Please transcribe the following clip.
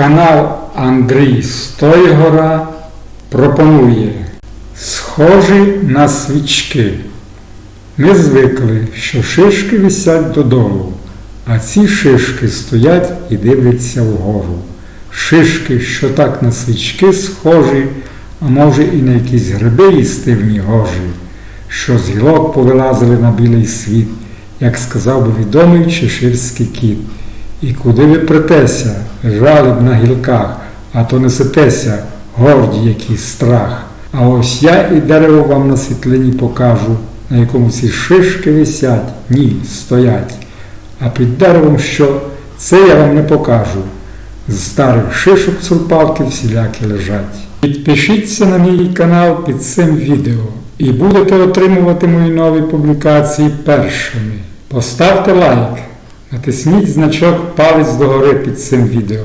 Канал Андрій Стойгора пропонує Схожі на свічки. Ми звикли, що шишки висять додолу, а ці шишки стоять і дивляться вгору. Шишки, що так на свічки схожі, а може і на якісь гриби їстивні гожі, що з гілок повилазили на білий світ, як сказав би відомий чеширський кіт. І куди ви претеся, лежали на гілках, а то несетеся, горді який страх. А ось я і дерево вам на світлині покажу, на якому ці шишки висять, ні, стоять. А під деревом що, це я вам не покажу. З старих шишок сурпалки всілякі лежать. Підпишіться на мій канал під цим відео і будете отримувати мої нові публікації першими. Поставте лайк, натисніть значок палець догори під цим відео.